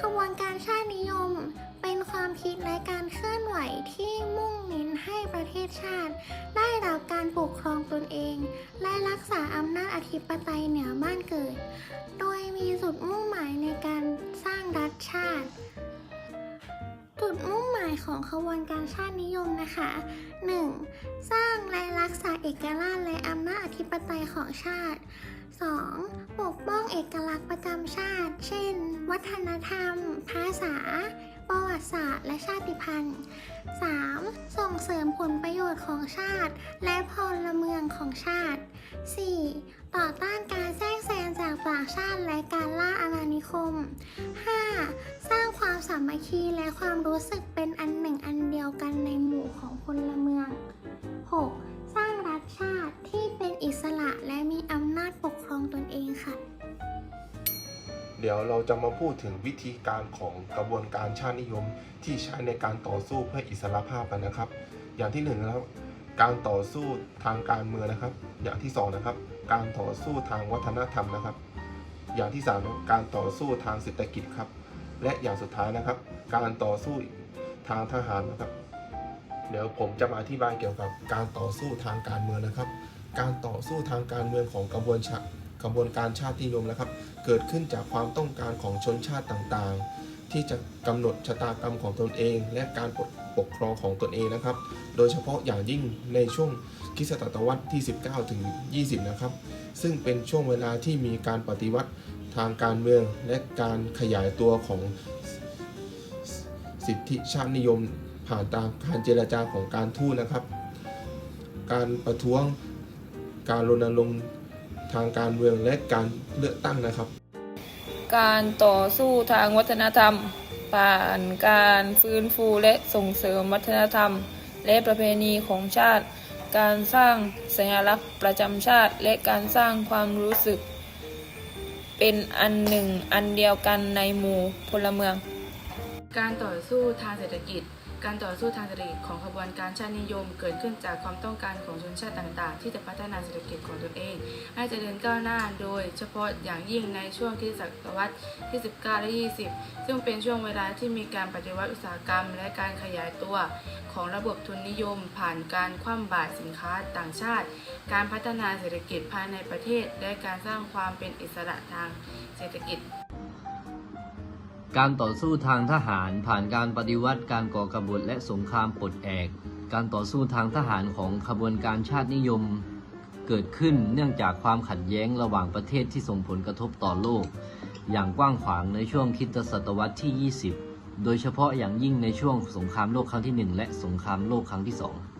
ขบวนการชาตินิยม เป็นความคิดและการเคลื่อนไหวที่มุ่งเน้นให้ประเทศชาติ ได้รับการปกครองตนเอง และรักษาอำนาจอธิปไตยเหนือบ้านเกิด โดยมีจุดมุ่งหมายในการสร้างรัฐชาติจุดมุ่งหมายของขบวนการชาตินิยมนะคะ 1. สร้างและรักษาเอกราชและอำนาจอธิปไตยของชาติ 2. ปกป้องเอกลักษณ์ประจำชาติ เช่น วัฒนธรรม ภาษา ประวัติศาสตร์ และชาติพันธุ์ 3. ส่งเสริมผลประโยชน์ของชาติ และพลเมืองของชาติ 4. ต่อต้านการแทรกแซงจากต่างชาติและการล่าอาณานิคม 5. สร้างความสามัคคีและความรู้สึกเป็นอันหนึ่งอันเดียวกันในหมู่ของพลเมือง 6. สร้างรัฐชาติที่เป็นอิสระ ดี๋ยวเราจะมาพูดถึงวิธีการของกระบวนการชาตินิยมที่ใช้ในการต่อสู้เพื่ออิสรภาพกันนะครับ อย่างที่หนึ่งนะครับการต่อสู้ทางการเมืองนะครับ อย่างที่สองนะครับ การต่อสู้ทางวัฒนธรรมนะครับ อย่างที่สามการต่อสู้ทางเศรษฐกิจครับ และอย่างสุดท้ายนะครับ การต่อสู้ทางทหารนะครับ เดี๋ยวผมจะมาอธิบายเกี่ยวกับการต่อสู้ทางการเมืองนะครับ การต่อสู้ทางการเมืองของกระบวนชาระบวนการชาตินิยมนะครับ เกิดขึ้นจากความต้องการของชนชาติต่างๆ ที่จะกำหนดชะตากรรมของตนเอง และการปกปกครองของตนเองนะครับ โดยเฉพาะอย่างยิ่งในช่วงคริสตศตวรรษที่ 19 ถึง 20 นะครับ ซึ่งเป็นช่วงเวลาที่มีการปฏิวัติทางการเมืองและการขยายตัวของสิทธิชาตินิยมผ่านตามการเจรจาของการทูตนะครับ การประท้วงการรณรงค์ ทางการเมืองและการเลือกตั้งนะครับ การต่อสู้ทางวัฒนธรรม ผ่านการฟื้นฟูและส่งเสริมวัฒนธรรม และประเพณีของชาติ การสร้างสัญลักษณ์ประจำชาติ และการสร้างความรู้สึก เป็นอันหนึ่งอันเดียวกันในหมู่พลเมือง การต่อสู้ทางเศรษฐกิจ การต่อสู้ทางเศรษฐกิจของขบวนการชาตินิยม เกิดขึ้นจากความต้องการของชนชาติต่างๆ ที่จะพัฒนาเศรษฐกิจของตนเอง ให้เจริญก้าวหน้าโดยเฉพาะอย่างยิ่งในช่วงคริสตศตวรรษที่ 19 และ 20 ซึ่งเป็นช่วงเวลาที่มีการปฏิวัติอุตสาหกรรม และการขยายตัวของระบบทุนนิยม ผ่านการคว่ำบาตรสินค้าต่างชาติ การพัฒนาเศรษฐกิจภายในประเทศ และการสร้างความเป็นอิสระทางเศรษฐกิจ การต่อสู้ทางทหารผ่านการปฏิวัติการก่อกบฏและสงครามปลดแอก การต่อสู้ทางทหารของขบวนการชาตินิยม เกิดขึ้นเนื่องจากความขัดแย้งระหว่างประเทศที่ส่งผลกระทบต่อโลก อย่างกว้างขวางในช่วงคริสตศตวรรษที่ 20 โดยเฉพาะอย่างยิ่งในช่วงสงครามโลกครั้งที่ 1 และสงครามโลกครั้งที่ 2